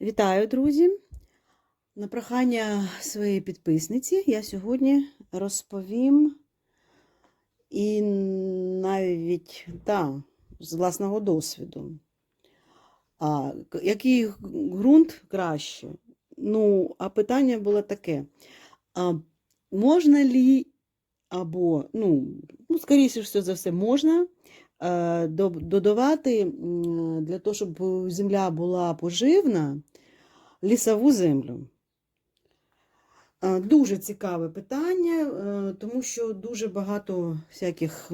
Вітаю, друзі! На прохання своєї підписниці я сьогодні розповім і навіть та, з власного досвіду. А, який ґрунт краще? Ну, а питання було таке: а, можна лі, або, ну, ну, скоріше все за все, можна додавати для того, щоб земля була поживна, лісову землю. Е, Дуже цікаве питання, е, тому що дуже багато всяких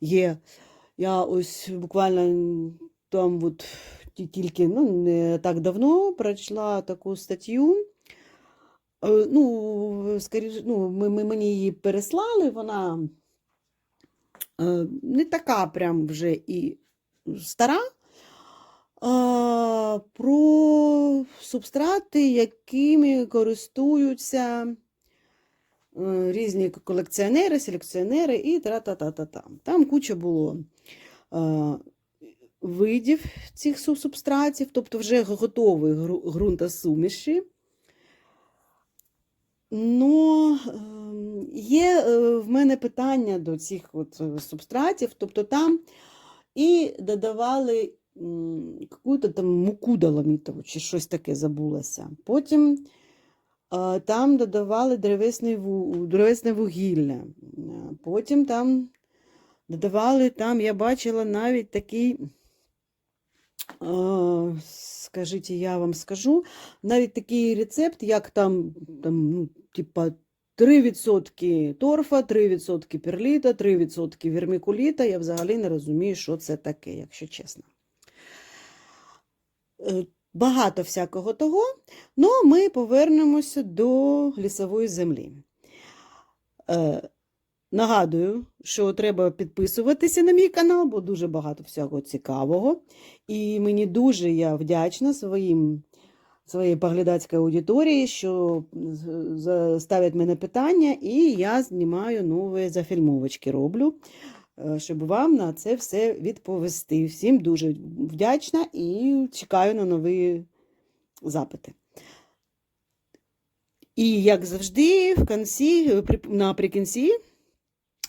є. Я ось буквально там от тільки ну, не так давно прочла таку статтю. Е, Ну, скоріше, ну, ми, ми, мені її переслали, вона е, не така прям вже і стара. Про субстрати, якими користуються е, різні колекціонери, селекціонери і тра-та-та-та-та. Там куча було е, видів цих субстратів, тобто вже готові ґрунтосуміші. Но ем, є е, в мене питання до цих от е, субстратів, тобто там і додавали какую-то там муку доломітову чи щось таке забулося. Потім е, там додавали древесне, древесне вугілля. Потім там додавали, там я бачила навіть такий, е, скажіть, я вам скажу, навіть такий рецепт, як там, там ну, типа 3% торфа, 3% перліта, 3% вермикуліта. Я взагалі не розумію, що це таке, якщо чесно. Е, Багато всякого того, але ми повернемося до лісової землі. Нагадую, що треба підписуватися на мій канал, бо дуже багато всього цікавого. І мені дуже я вдячна своїм, своїй поглядацькій аудиторії, що ставлять мене питання, і я знімаю нові зафільмовочки роблю, е, щоб вам на це все відповісти. Всім дуже вдячна і чекаю на нові запити. І як завжди, в кінці, наприкінці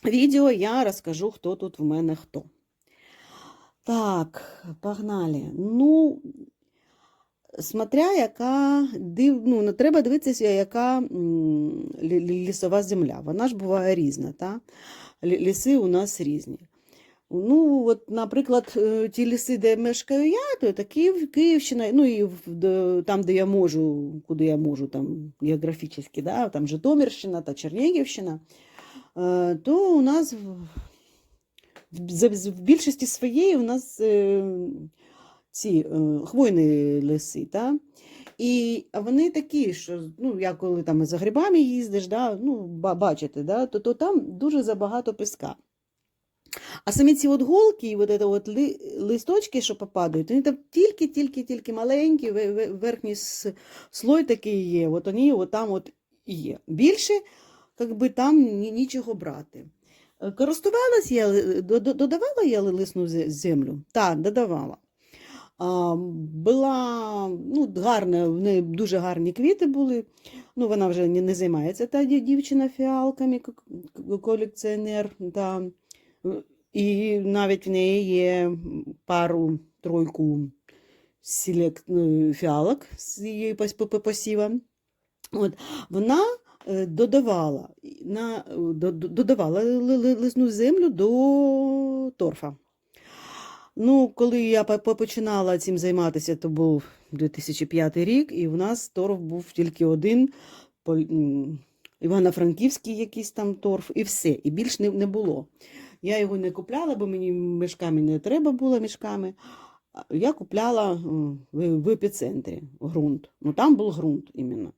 відео я розкажу, хто тут в мене хто. Так, погнали. Ну, смотря яка див... ну, не треба дивитися, яка лісова земля. Вона ж буває різна. Та? Ліси у нас різні. Ну, от, наприклад, е, ті ліси, де мешкаю я, то це Київ, Київщина, ну і там, де я можу, куди я можу, там географічно, да, там Житомирщина та Чернігівщина, то у нас в, більшості своєї у нас е, ці е, хвойні ліси. Та? І вони такі, що ну, я коли там за грибами їздиш, да, ну, бачите, да, то, то там дуже забагато піска. А самі ці от голки, і от, от ли, листочки, що попадають, вони там тільки-тільки-тільки маленькі, ве- ве- верхній слой такий є, от вони от там от є. Більше как би, там нічого брати. Е, Користувалась я, до- додавала я лисну землю? Так, додавала. Була ну, гарна, в неї дуже гарні квіти були. Ну, вона вже не, займається та дівчина фіалками, колекціонер. Та. І навіть в неї є пару тройку селект, ну, фіалок з її пос- по- по- посіва. От, вона е, додавала, на, е, до- до- додавала ли- ли- лисну землю до торфа. Ну, коли я по- по- починала цим займатися, то був 2005 рік, і в нас торф був тільки один. Івано-Франківський якийсь там торф, і все, і більш не, було. Я його не купляла, бо мені мішками не треба було мішками. Я купляла в, в епіцентрі ґрунт. Ну там був ґрунт іменно.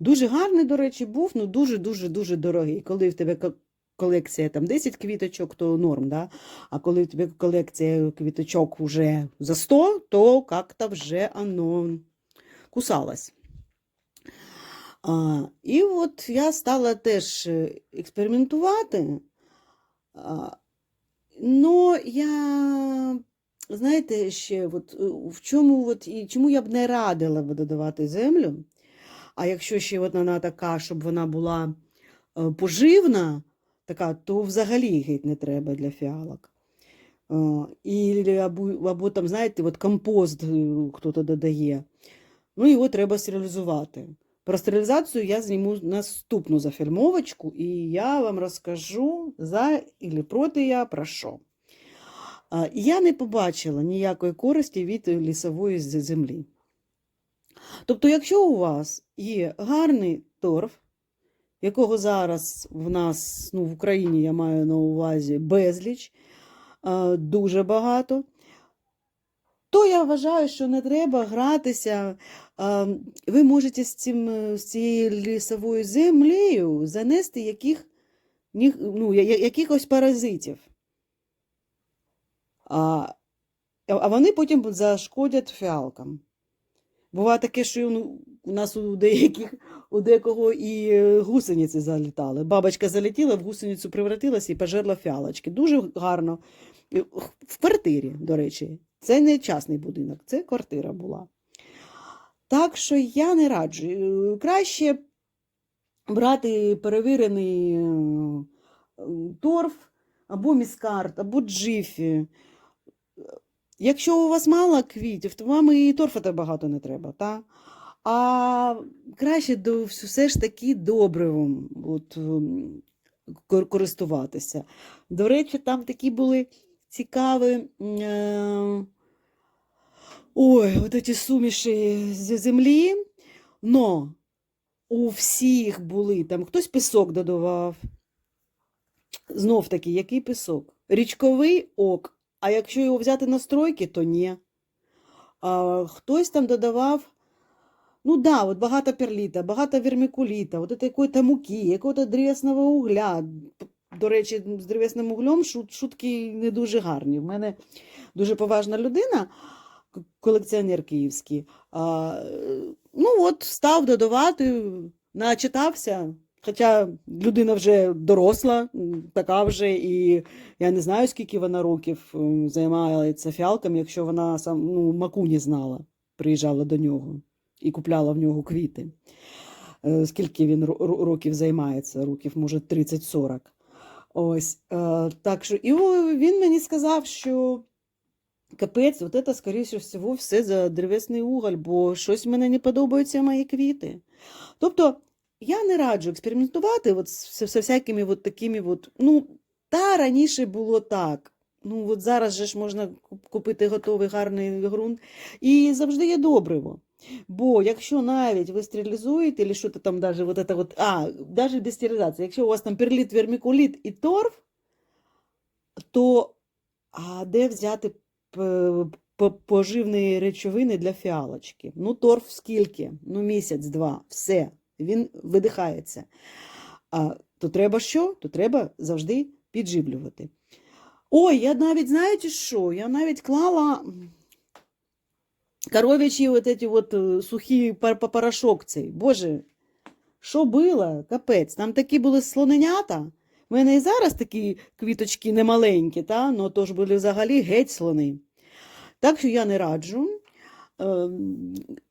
Дуже гарний, до речі, був, ну дуже-дуже дуже дорогий. Коли в тебе колекція там 10 квіточок, то норм, да? а коли в тебе колекція квіточок вже за 100, то як-то вже оно кусалось. А, і от я стала теж е, експериментувати. А, но я знаєте, ще от, е, в чому от, і чому я б не радила додавати землю? А якщо ще вона така, щоб вона була е, поживна, така, то взагалі геть не треба для фіалок. Е, І, або, або там, знаєте, от компост е, хтось додає. Ну, його треба стерилізувати. Про стерилізацію я зніму наступну зафільмовочку, і я вам розкажу за і проти я про що. Я не побачила ніякої користі від лісової землі. Тобто, якщо у вас є гарний торф, якого зараз в нас ну, в Україні я маю на увазі безліч, дуже багато, то я вважаю, що не треба гратися. Ви можете з, цим, е, з цією лісовою землею занести яких, ну, якихось паразитів. А, а вони потім зашкодять фіалкам. Буває таке, що ну, у нас у деяких, у декого і е, гусениці залітали. Бабочка залетіла, в гусеницю превратилася і пожерла фіалочки. Дуже гарно. В квартирі, до речі, це не частний будинок, це квартира була. Так що я не раджу. Е, Краще брати перевірений е, торф або міскарт, або джифі. Якщо у вас мало квітів, то вам і торфа багато не треба. Та? А краще до, все ж таки добривом от, ем, користуватися. До речі, там такі були цікаві. Е- ой, от ці суміші з землі. Но у всіх були там хтось пісок додавав. Знов таки, який пісок? Річковий ок. А якщо його взяти на стройки, то ні. А, хтось там додавав, ну да, от багато перліта, багато вермикуліта, от якої-то муки, якого-то древесного угля. До речі, з древесним углем шутки не дуже гарні. В мене дуже поважна людина, колекціонер київський. А, ну от став додавати, начитався. Хоча людина вже доросла, така вже, і я не знаю, скільки вона років займається фіалками, якщо вона сам ну, маку не знала, приїжджала до нього і купляла в нього квіти. Е, Скільки він ро- ро- років займається, років, може, 30-40. Ось, е, так що, і він мені сказав, що капець, от це, скоріше всього, все за древесний уголь, бо щось мені не подобаються мої квіти. Тобто, я не раджу експериментувати от з, всякими от такими, от, ну, та раніше було так. Ну, от зараз же ж можна купити готовий гарний ґрунт. І завжди є добриво. Бо якщо навіть ви стерилізуєте, або що там даже вот это вот, а, навіть без стерилізації, якщо у вас там перліт, вермикуліт і торф, то а де взяти поживні речовини для фіалочки? Ну, торф скільки? Ну, місяць-два, все, він видихається. А, то треба що? То треба завжди підживлювати. Ой, я навіть, знаєте що? Я навіть клала коров'ячі от от е, сухі порошок цей. Боже, що було? Капець. Там такі були слоненята. У мене і зараз такі квіточки немаленькі, та? но то ж були взагалі геть слони. Так що я не раджу.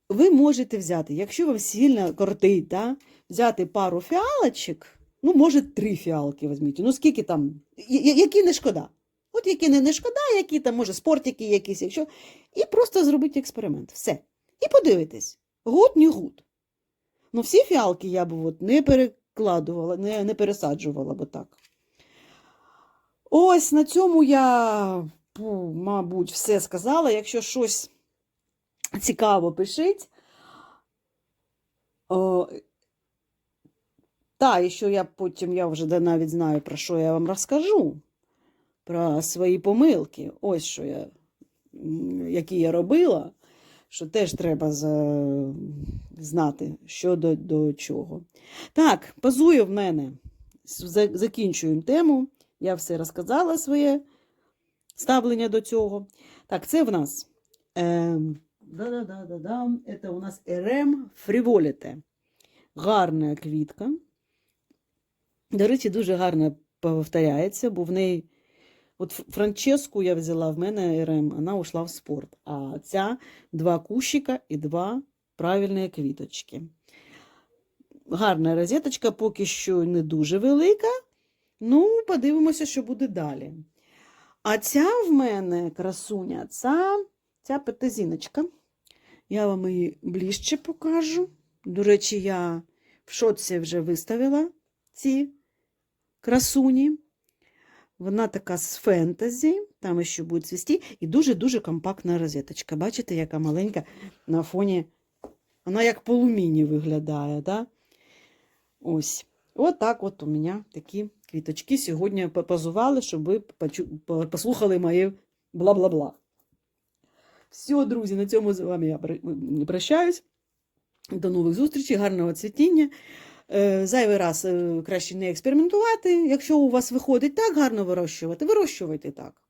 Ви можете взяти, якщо вам сильно кортить, та? взяти пару фіалочок, ну, може, три фіалки візьміть. Ну, скільки там, які не шкода. От які не, не шкода, які там, може, спортики якісь, якщо. І просто зробіть експеримент. Все. І подивитесь, гуд, не гуд. Ну, всі фіалки я б от не перекладувала, не, не пересаджувала б так. Ось на цьому я, мабуть, все сказала. Якщо щось цікаво, пишіть. О, та, і що я потім я вже навіть знаю, про що я вам розкажу. Про свої помилки. Ось що я, які я робила, що теж треба знати, що до, до чого. Так, пазує в мене. Закінчуємо тему. Я все розказала своє ставлення до цього. Так, це в нас. Ем, да-да-да-да-да. Це у нас Ерем Фріволіте. Гарна квітка. До речі, дуже гарно повторяється, бо в неї От Франческу я взяла, в мене РМ, вона ушла в спорт. А ця два кущика і два правильні квіточки. Гарна розеточка, поки що не дуже велика. Ну, подивимося, що буде далі. А ця в мене красуня, ця, ця петезіночка. Я вам її ближче покажу. До речі, я в шоці вже виставила ці красуні. Вона така з фентезі, там ще буде цвісти, і дуже-дуже компактна розеточка. Бачите, яка маленька на фоні. Вона як полуміні виглядає. Да? Ось. От от у мене такі квіточки сьогодні позували, щоб ви послухали моє бла-бла-бла. Все, друзі, на цьому з вами я прощаюсь. До нових зустрічей, гарного цвітіння. Е, Зайвий раз е, краще не експериментувати. Якщо у вас виходить так гарно вирощувати, вирощуйте так.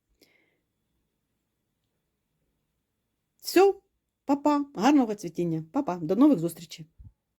Все, па-па, гарного цвітіння. Па-па, до нових зустрічей.